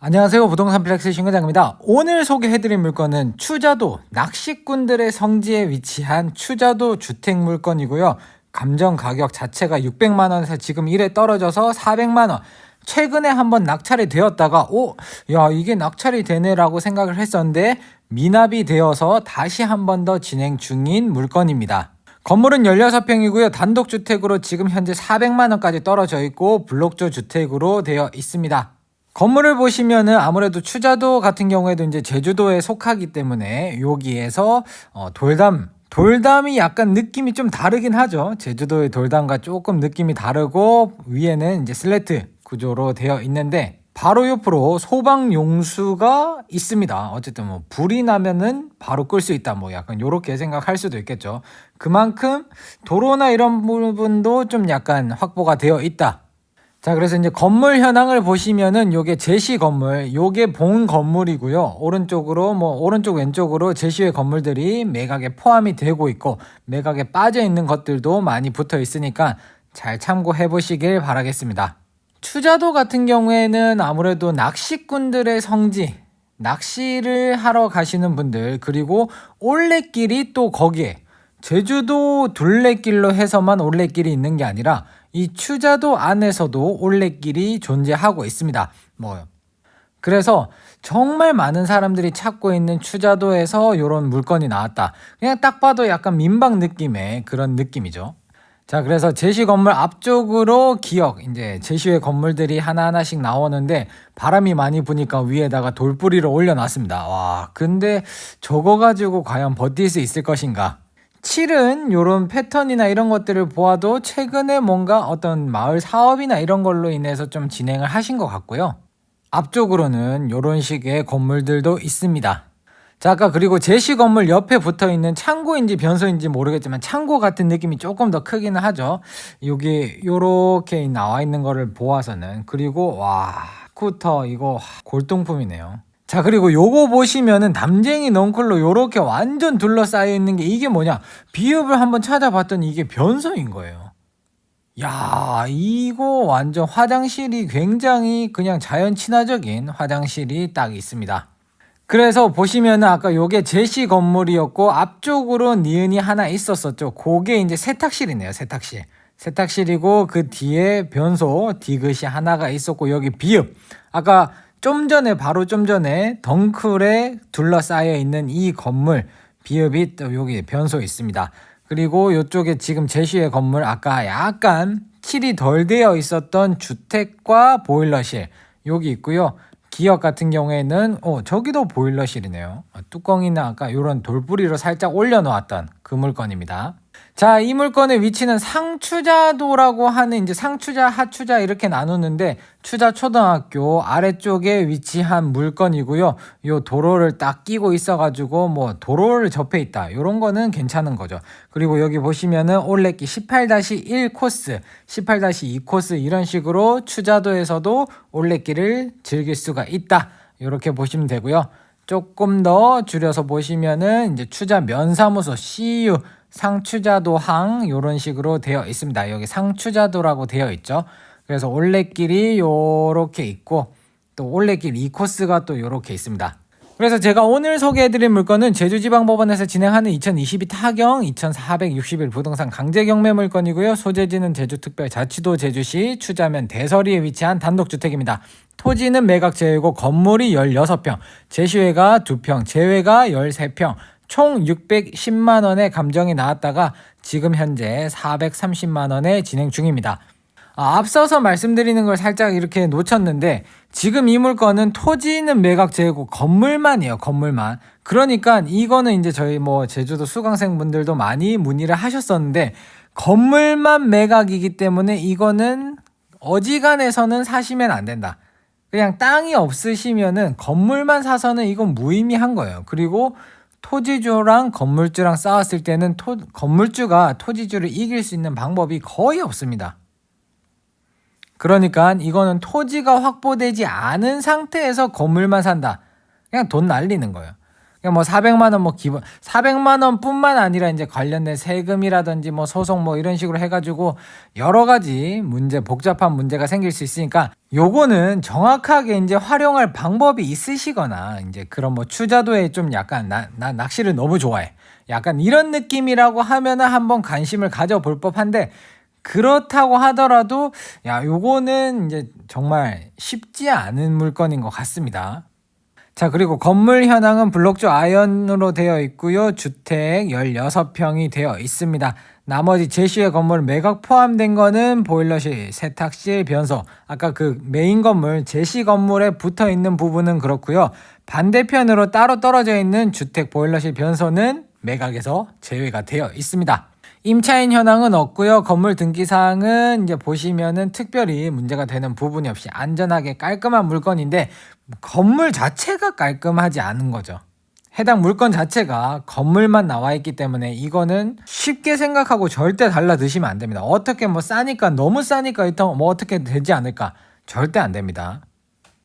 안녕하세요. 부동산 플렉스 신과장입니다. 오늘 소개해드릴 물건은 추자도 낚시꾼들의 성지에 위치한 추자도 주택 물건이고요. 감정 가격 자체가 600만 원에서 지금 1에 떨어져서 400만 원. 최근에 한번 낙찰이 되었다가 오, 야 이게 낙찰이 되네라고 생각을 했었는데 미납이 되어서 다시 한 번 더 진행 중인 물건입니다. 건물은 16평이고요. 단독주택으로 지금 현재 400만 원까지 떨어져 있고 블록조 주택으로 되어 있습니다. 건물을 보시면은 아무래도 추자도 같은 경우에도 이제 제주도에 속하기 때문에 여기에서 어, 돌담 돌담이 약간 느낌이 좀 다르긴 하죠. 제주도의 돌담과 조금 느낌이 다르고 위에는 이제 슬래트 구조로 되어 있는데 바로 옆으로 소방 용수가 있습니다. 어쨌든 뭐 불이 나면은 바로 끌 수 있다. 뭐 약간 요렇게 생각할 수도 있겠죠. 그만큼 도로나 이런 부분도 좀 약간 확보가 되어 있다. 자, 그래서 이제 건물 현황을 보시면은 요게 제시 건물, 요게 본 건물이고요. 오른쪽으로 뭐 오른쪽 왼쪽으로 제시의 건물들이 매각에 포함이 되고 있고 매각에 빠져 있는 것들도 많이 붙어 있으니까 잘 참고해 보시길 바라겠습니다. 추자도 같은 경우에는 아무래도 낚시꾼들의 성지, 낚시를 하러 가시는 분들 그리고 올레길이 또 거기에 제주도 둘레길로 해서만 올레길이 있는 게 아니라 이 추자도 안에서도 올레길이 존재하고 있습니다. 뭐 그래서 정말 많은 사람들이 찾고 있는 추자도에서 이런 물건이 나왔다. 그냥 딱 봐도 약간 민박 느낌의 그런 느낌이죠. 자, 그래서 제시 건물 앞쪽으로 기억, 이제 제시의 건물들이 하나하나씩 나오는데 바람이 많이 부니까 위에다가 돌뿌리를 올려놨습니다. 와, 근데 저거 가지고 과연 버틸 수 있을 것인가? 7은 이런 패턴이나 이런 것들을 보아도 최근에 뭔가 어떤 마을 사업이나 이런 걸로 인해서 좀 진행을 하신 것 같고요. 앞쪽으로는 이런 식의 건물들도 있습니다. 자, 아까 그리고 제시 건물 옆에 붙어 있는 창고인지 변소인지 모르겠지만 창고 같은 느낌이 조금 더 크기는 하죠. 여기 요렇게 나와 있는 거를 보아서는 그리고 와, 스쿠터 이거 골동품이네요. 자 그리고 요거 보시면은 담쟁이 넝클로 요렇게 완전 둘러싸여 있는 게 이게 뭐냐? 비읍을 한번 찾아봤더니 이게 변소인 거예요. 야 이거 완전 화장실이 굉장히 그냥 자연 친화적인 화장실이 딱 있습니다. 그래서 보시면은 아까 요게 제시 건물이었고 앞쪽으로 니은이 하나 있었었죠. 그게 이제 세탁실이네요 세탁실. 세탁실이고 그 뒤에 변소 디귿이 하나가 있었고 여기 비읍. 아까 좀 전에 바로 좀 전에 덩클에 둘러싸여 있는 이 건물 비읍이 또 여기 변소 있습니다. 그리고 이쪽에 지금 제시의 건물 아까 약간 칠이 덜 되어 있었던 주택과 보일러실 여기 있고요. 기역 같은 경우에는 어 저기도 보일러실이네요. 뚜껑이나 아까 이런 돌뿌리로 살짝 올려놓았던 그 물건입니다. 자, 이 물건의 위치는 상추자도라고 하는 이제 상추자, 하추자 이렇게 나누는데 추자 초등학교 아래쪽에 위치한 물건이고요. 요 도로를 딱 끼고 있어 가지고 뭐 도로를 접해 있다. 요런 거는 괜찮은 거죠. 그리고 여기 보시면은 올레길 18-1 코스, 18-2 코스 이런 식으로 추자도에서도 올레길을 즐길 수가 있다. 이렇게 보시면 되고요. 조금 더 줄여서 보시면은 이제 추자 면사무소 CU 상추자도항 요런 식으로 되어 있습니다. 여기 상추자도라고 되어 있죠. 그래서 올레길이 요렇게 있고 또 올레길 2코스가 또 요렇게 있습니다. 그래서 제가 오늘 소개해드릴 물건은 제주지방법원에서 진행하는 2022 타경 2461 부동산 강제경매 물건이고요. 소재지는 제주특별자치도 제주시 추자면 대서리에 위치한 단독주택입니다. 토지는 매각 제외고 건물이 16평, 제시회가 2평, 제외가 13평, 총 610만 원의 감정이 나왔다가 지금 현재 430만 원에 진행 중입니다. 아, 앞서서 말씀드리는 걸 살짝 이렇게 놓쳤는데 지금 이 물건은 토지는 매각 제외고 건물만이에요. 건물만. 그러니까 이거는 이제 저희 뭐 제주도 수강생 분들도 많이 문의를 하셨었는데 건물만 매각이기 때문에 이거는 어지간해서는 사시면 안 된다. 그냥 땅이 없으시면은 건물만 사서는 이건 무의미한 거예요. 그리고 토지주랑 건물주랑 싸웠을 때는 토, 건물주가 토지주를 이길 수 있는 방법이 거의 없습니다. 그러니까 이거는 토지가 확보되지 않은 상태에서 건물만 산다. 그냥 돈 날리는 거예요. 그러니까 뭐 400만 원 뭐 기본 400만 원뿐만 아니라 이제 관련된 세금이라든지 뭐 소송 뭐 이런 식으로 해가지고 여러 가지 문제 복잡한 문제가 생길 수 있으니까 요거는 정확하게 이제 활용할 방법이 있으시거나 이제 그런 뭐 추자도에 좀 약간 나, 나 낚시를 너무 좋아해 약간 이런 느낌이라고 하면은 한번 관심을 가져볼 법한데 그렇다고 하더라도 야 요거는 이제 정말 쉽지 않은 물건인 것 같습니다. 자, 그리고 건물 현황은 블록조 아연으로 되어 있고요. 주택 16평이 되어 있습니다. 나머지 제시의 건물 매각 포함된 거는 보일러실, 세탁실, 변소. 아까 그 메인 건물 제시 건물에 붙어 있는 부분은 그렇고요. 반대편으로 따로 떨어져 있는 주택 보일러실 변소는 매각에서 제외가 되어 있습니다. 임차인 현황은 없고요. 건물 등기 사항은 이제 보시면은 특별히 문제가 되는 부분이 없이 안전하게 깔끔한 물건인데 건물 자체가 깔끔하지 않은 거죠. 해당 물건 자체가 건물만 나와 있기 때문에 이거는 쉽게 생각하고 절대 달라 드시면 안 됩니다. 어떻게 뭐 싸니까 너무 싸니까 일단 뭐 어떻게 되지 않을까? 절대 안 됩니다.